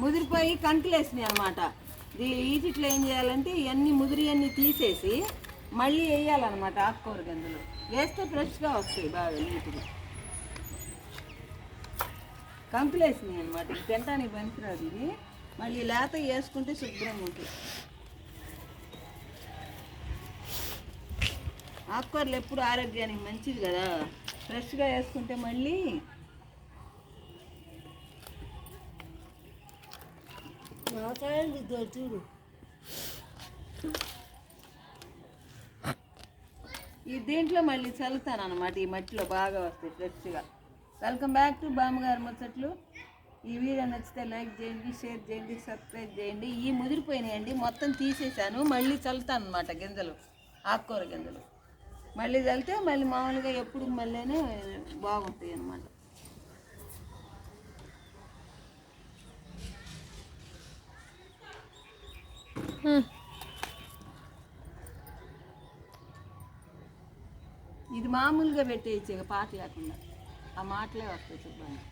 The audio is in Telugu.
ముదిరిపోయి కంకులేసినాయి అనమాట వీటిట్లో ఏం చేయాలంటే ఇవన్నీ ముదిరి అన్నీ తీసేసి మళ్ళీ వేయాలన్నమాట ఆకుకూర గింజలు వేస్తే ఫ్రెష్గా వస్తాయి బాగా నీట్గా. కంకులేసినాయి అనమాట ఇది తినడానికి పనికిరాదు ఇది. మళ్ళీ లేత వేసుకుంటే శుభ్రంగా ఉంటుంది. ఆకుకూరలు ఎప్పుడు ఆరోగ్యానికి మంచిది కదా. ఫ్రెష్గా వేసుకుంటే మళ్ళీ చూడు ఈ దీంట్లో మళ్ళీ చల్లుతాను అనమాట ఈ మట్టిలో బాగా వస్తాయి ఫ్రెష్గా వెల్కమ్ బ్యాక్ టు బామ్మగారు ముచ్చట్లు. ఈ వీడియో నచ్చితే లైక్ చేయండి షేర్ చేయండి సబ్స్క్రైబ్ చేయండి. ఈ ముదిరిపోయినాయండి మొత్తం తీసేసాను మళ్ళీ చల్లుతాను అనమాట గింజలు ఆకుకూర గింజలు. మళ్ళీ చల్లితే మళ్ళీ మామూలుగా ఎప్పుడు మళ్ళీనే బాగుంటాయి అన్నమాట. ఇది మామూలుగా పెట్టేయచ్చు ఇక పాట లేకుండా ఆ మాటలే వస్తాయి శుభ్రంగా